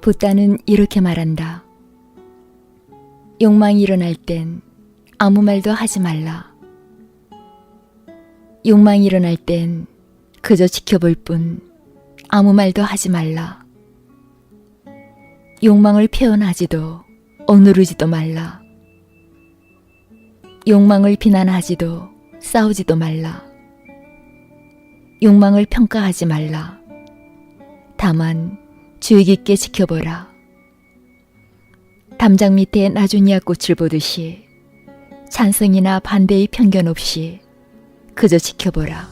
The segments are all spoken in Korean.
붓다는 이렇게 말한다. 욕망이 일어날 땐 아무 말도 하지 말라. 욕망이 일어날 땐 그저 지켜볼 뿐 아무 말도 하지 말라. 욕망을 표현하지도 억누르지도 말라. 욕망을 비난하지도 싸우지도 말라. 욕망을 평가하지 말라. 다만 주의 깊게 지켜보라. 담장 밑에 나주니아 꽃을 보듯이 찬성이나 반대의 편견 없이 그저 지켜보라.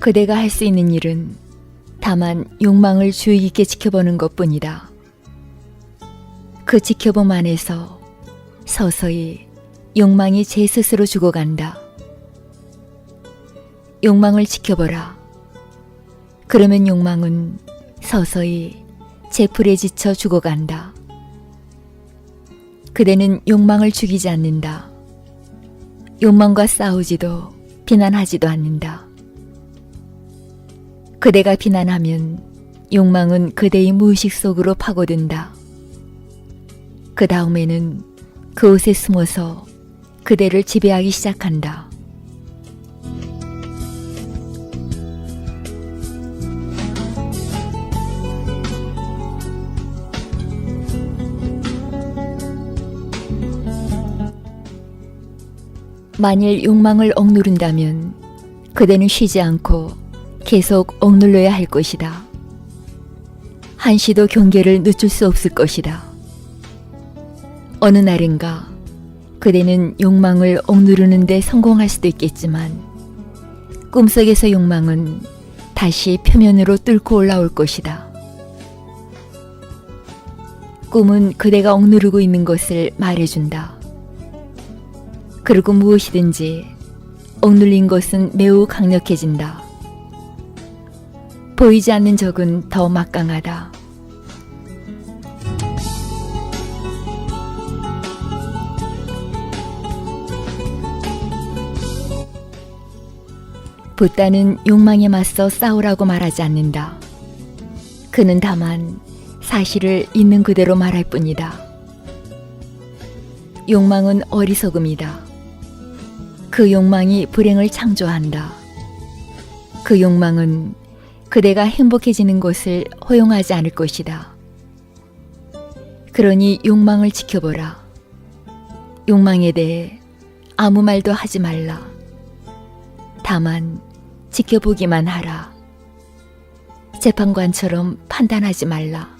그대가 할 수 있는 일은 다만 욕망을 주의 깊게 지켜보는 것 뿐이다. 그 지켜봄 안에서 서서히 욕망이 제 스스로 죽어간다. 욕망을 지켜보라. 그러면 욕망은 서서히 제 풀에 지쳐 죽어간다. 그대는 욕망을 죽이지 않는다. 욕망과 싸우지도 비난하지도 않는다. 그대가 비난하면 욕망은 그대의 무의식 속으로 파고든다. 그 다음에는 그곳에 숨어서 그대를 지배하기 시작한다. 만일 욕망을 억누른다면 그대는 쉬지 않고 계속 억눌러야 할 것이다. 한시도 경계를 늦출 수 없을 것이다. 어느 날인가 그대는 욕망을 억누르는데 성공할 수도 있겠지만 꿈속에서 욕망은 다시 표면으로 뚫고 올라올 것이다. 꿈은 그대가 억누르고 있는 것을 말해준다. 그리고 무엇이든지 억눌린 것은 매우 강력해진다. 보이지 않는 적은 더 막강하다. 붓다는 욕망에 맞서 싸우라고 말하지 않는다. 그는 다만 사실을 있는 그대로 말할 뿐이다. 욕망은 어리석음이다. 그 욕망이 불행을 창조한다. 그 욕망은 그대가 행복해지는 것을 허용하지 않을 것이다. 그러니 욕망을 지켜보라. 욕망에 대해 아무 말도 하지 말라. 다만 지켜보기만 하라. 재판관처럼 판단하지 말라.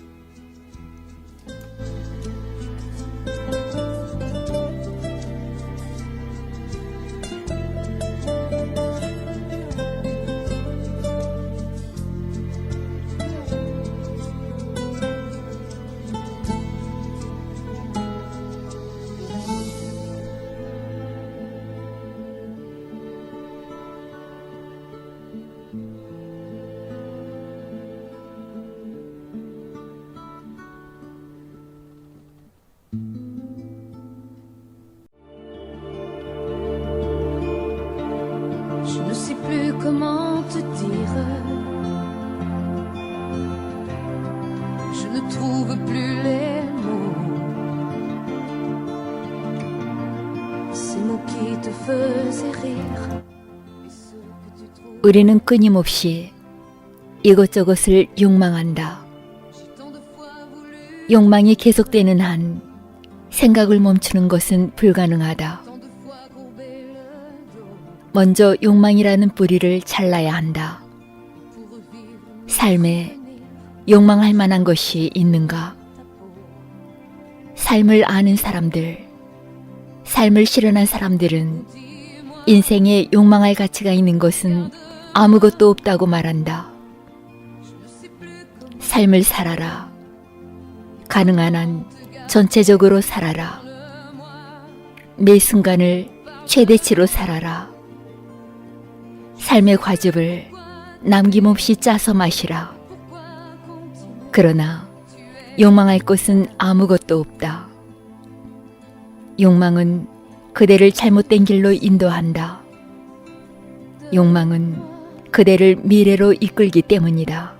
우리는 끊임없이 이것저것을 욕망한다. 욕망이 계속되는 한 생각을 멈추는 것은 불가능하다. 먼저 욕망이라는 뿌리를 잘라야 한다. 삶에 욕망할 만한 것이 있는가? 삶을 아는 사람들, 삶을 실현한 사람들은. 인생에 욕망할 가치가 있는 것은 아무것도 없다고 말한다. 삶을 살아라. 가능한 한 전체적으로 살아라. 매 순간을 최대치로 살아라. 삶의 과즙을 남김없이 짜서 마시라. 그러나 욕망할 것은 아무것도 없다. 욕망은 그대를 잘못된 길로 인도한다. 욕망은 그대를 미래로 이끌기 때문이다.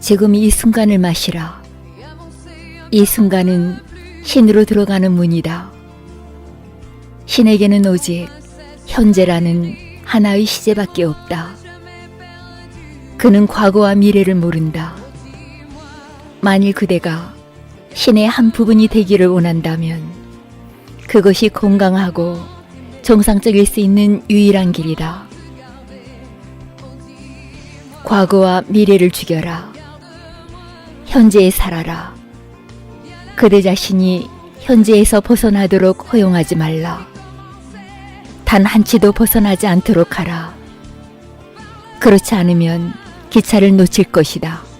지금 이 순간을 마시라. 이 순간은 신으로 들어가는 문이다. 신에게는 오직 현재라는 하나의 시제밖에 없다. 그는 과거와 미래를 모른다. 만일 그대가 신의 한 부분이 되기를 원한다면 그것이 건강하고 정상적일 수 있는 유일한 길이다. 과거와 미래를 죽여라. 현재에 살아라. 그대 자신이 현재에서 벗어나도록 허용하지 말라. 단 한치도 벗어나지 않도록 하라. 그렇지 않으면 기차를 놓칠 것이다.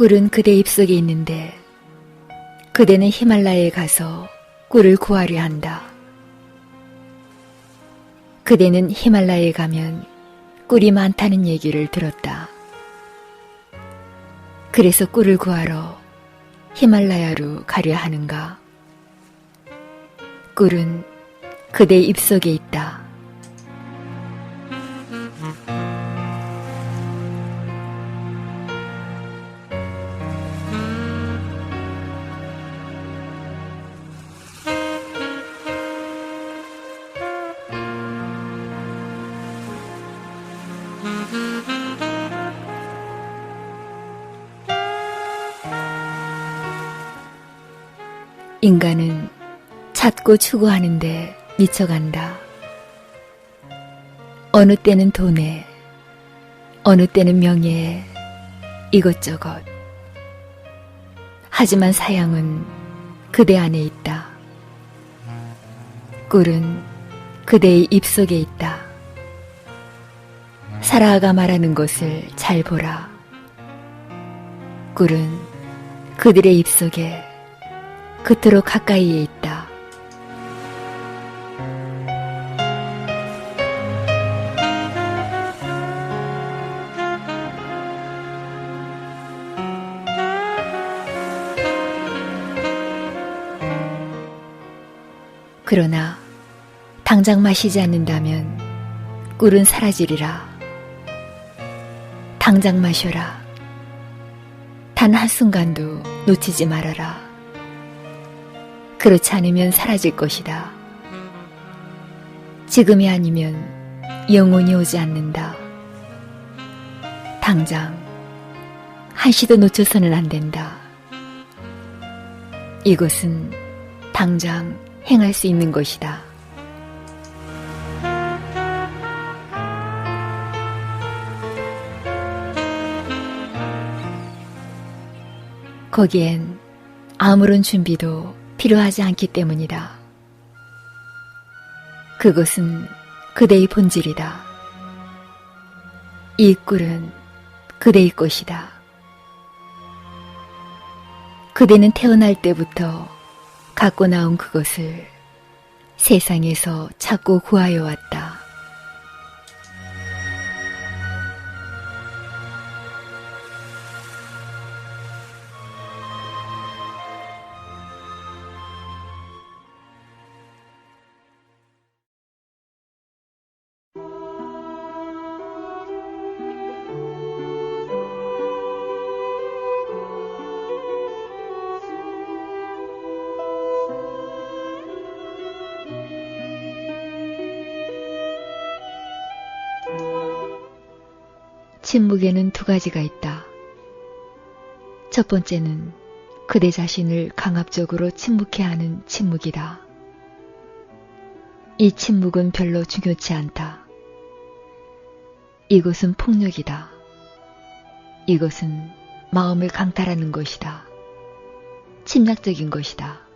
꿀은 그대 입속에 있는데 그대는 히말라야에 가서 꿀을 구하려 한다. 그대는 히말라야에 가면 꿀이 많다는 얘기를 들었다. 그래서 꿀을 구하러 히말라야로 가려 하는가? 꿀은 그대 입속에 있다. 인간은 찾고 추구하는데 미쳐간다. 어느 때는 돈에, 어느 때는 명예에, 이것저것. 하지만 사양은 그대 안에 있다. 꿀은 그대의 입속에 있다. 사라가 말하는 것을 잘 보라. 꿀은 그들의 입속에 그토록 가까이에 있다. 그러나 당장 마시지 않는다면 꿀은 사라지리라. 당장 마셔라. 단 한순간도 놓치지 말아라. 그렇지 않으면 사라질 것이다. 지금이 아니면 영혼이 오지 않는다. 당장 한시도 놓쳐서는 안 된다. 이곳은 당장 행할 수 있는 것이다. 거기엔 아무런 준비도 필요하지 않기 때문이다. 그것은 그대의 본질이다. 이 꿀은 그대의 것이다. 그대는 태어날 때부터 갖고 나온 그것을 세상에서 찾고 구하여 왔다. 침묵에는 두 가지가 있다. 첫 번째는 그대 자신을 강압적으로 침묵해 하는 침묵이다. 이 침묵은 별로 중요치 않다. 이것은 폭력이다. 이것은 마음을 강탈하는 것이다. 침략적인 것이다.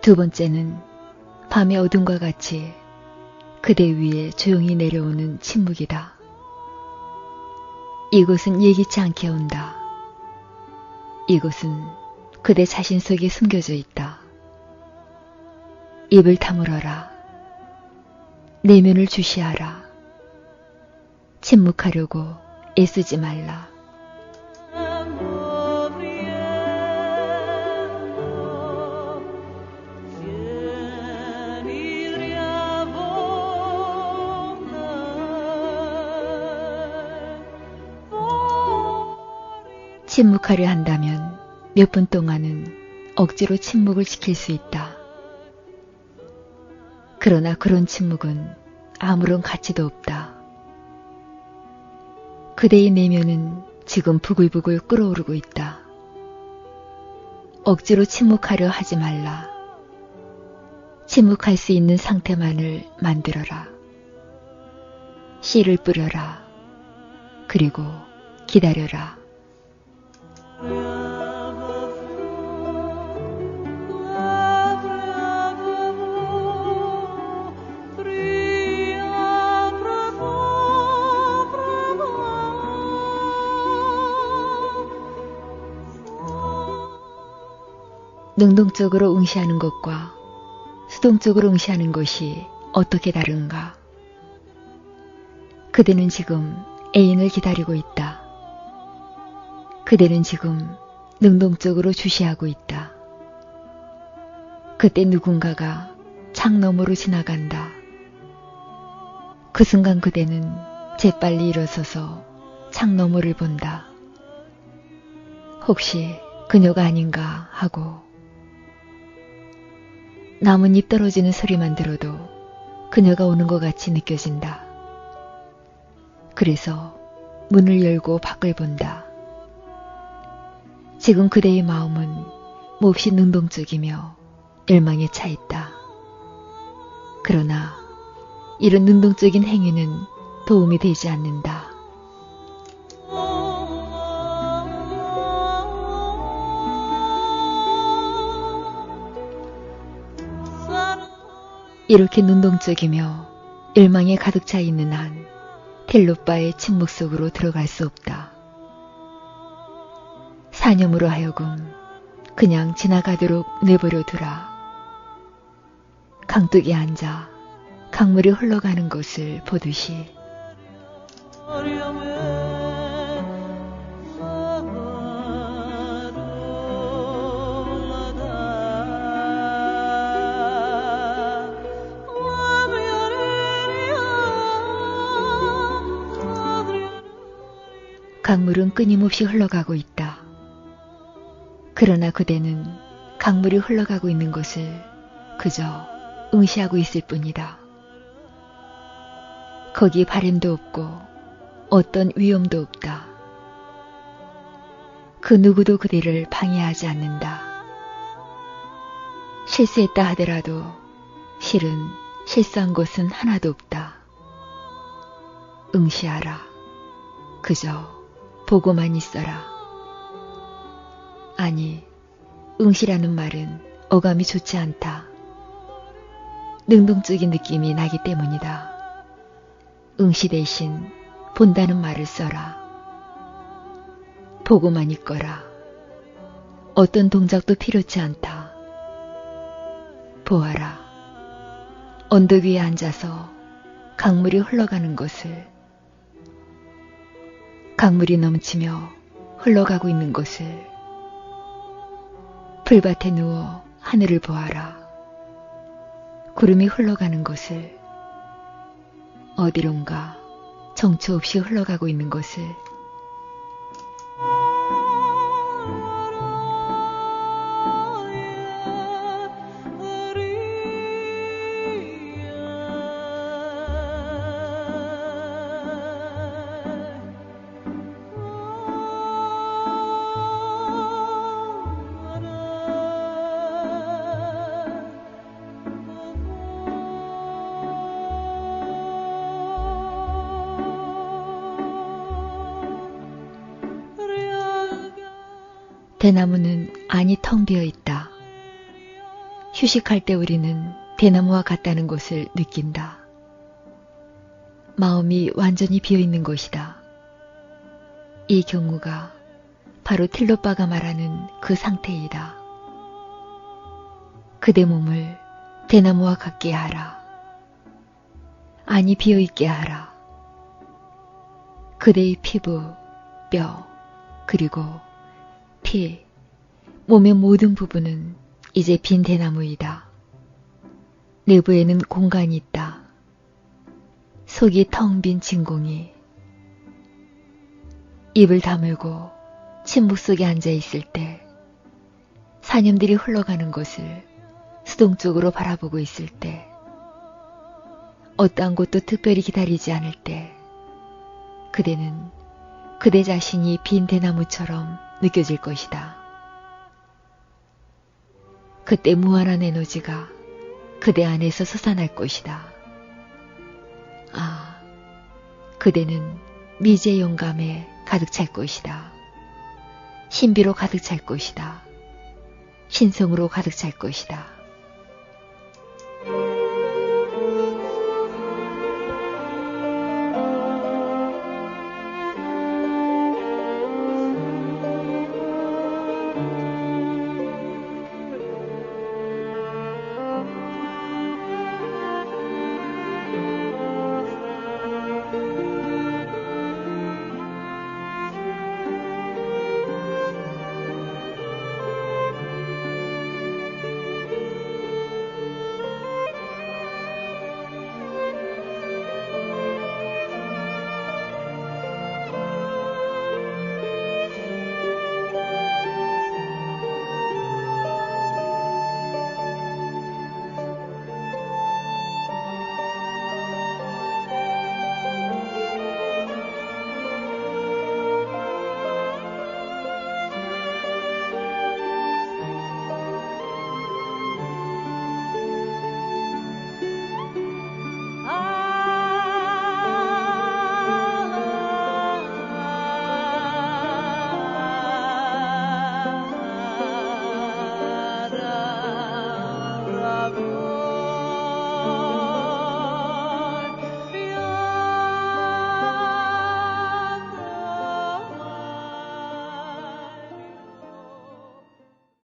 두 번째는 밤의 어둠과 같이 그대 위에 조용히 내려오는 침묵이다. 이곳은 예기치 않게 온다. 이곳은 그대 자신 속에 숨겨져 있다. 입을 다물어라. 내면을 주시하라. 침묵하려고 애쓰지 말라. 침묵하려 한다면 몇 분 동안은 억지로 침묵을 지킬 수 있다. 그러나 그런 침묵은 아무런 가치도 없다. 그대의 내면은 지금 부글부글 끓어오르고 있다. 억지로 침묵하려 하지 말라. 침묵할 수 있는 상태만을 만들어라. 씨를 뿌려라. 그리고 기다려라. 능동적으로 응시하는 것과 수동적으로 응시하는 것이 어떻게 다른가? 그대는 지금 애인을 기다리고 있다. 그대는 지금 능동적으로 주시하고 있다. 그때 누군가가 창 너머로 지나간다. 그 순간 그대는 재빨리 일어서서 창 너머를 본다. 혹시 그녀가 아닌가 하고 나뭇잎 떨어지는 소리만 들어도 그녀가 오는 것 같이 느껴진다. 그래서 문을 열고 밖을 본다. 지금 그대의 마음은 몹시 능동적이며 열망에 차 있다. 그러나 이런 능동적인 행위는 도움이 되지 않는다. 이렇게 능동적이며 열망에 가득 차 있는 한 텔로빠의 침묵 속으로 들어갈 수 없다. 사념으로 하여금 그냥 지나가도록 내버려 두라. 강둑에 앉아 강물이 흘러가는 것을 보듯이 강물은 끊임없이 흘러가고 있다. 그러나 그대는 강물이 흘러가고 있는 것을 그저 응시하고 있을 뿐이다. 거기 바램도 없고 어떤 위험도 없다. 그 누구도 그대를 방해하지 않는다. 실수했다 하더라도 실은 실수한 것은 하나도 없다. 응시하라. 그저 보고만 있어라. 아니, 응시라는 말은 어감이 좋지 않다. 능동적인 느낌이 나기 때문이다. 응시 대신 본다는 말을 써라. 보고만 있거라. 어떤 동작도 필요치 않다. 보아라. 언덕 위에 앉아서 강물이 흘러가는 것을, 강물이 넘치며 흘러가고 있는 것을, 풀밭에 누워 하늘을 보아라. 구름이 흘러가는 것을, 어디론가 정처 없이 흘러가고 있는 것을, 대나무는 안이 텅 비어 있다. 휴식할 때 우리는 대나무와 같다는 것을 느낀다. 마음이 완전히 비어 있는 것이다. 이 경우가 바로 틸로빠가 말하는 그 상태이다. 그대 몸을 대나무와 같게 하라. 안이 비어 있게 하라. 그대의 피부, 뼈, 그리고 피, 몸의 모든 부분은 이제 빈 대나무이다. 내부에는 공간이 있다. 속이 텅 빈 진공이. 입을 다물고 침묵 속에 앉아 있을 때, 사념들이 흘러가는 것을 수동적으로 바라보고 있을 때, 어떠한 것도 특별히 기다리지 않을 때, 그대는 그대 자신이 빈 대나무처럼 느껴질 것이다. 그때 무한한 에너지가 그대 안에서 솟아날 것이다. 아, 그대는 미제 영감에 가득 찰 것이다. 신비로 가득 찰 것이다. 신성으로 가득 찰 것이다.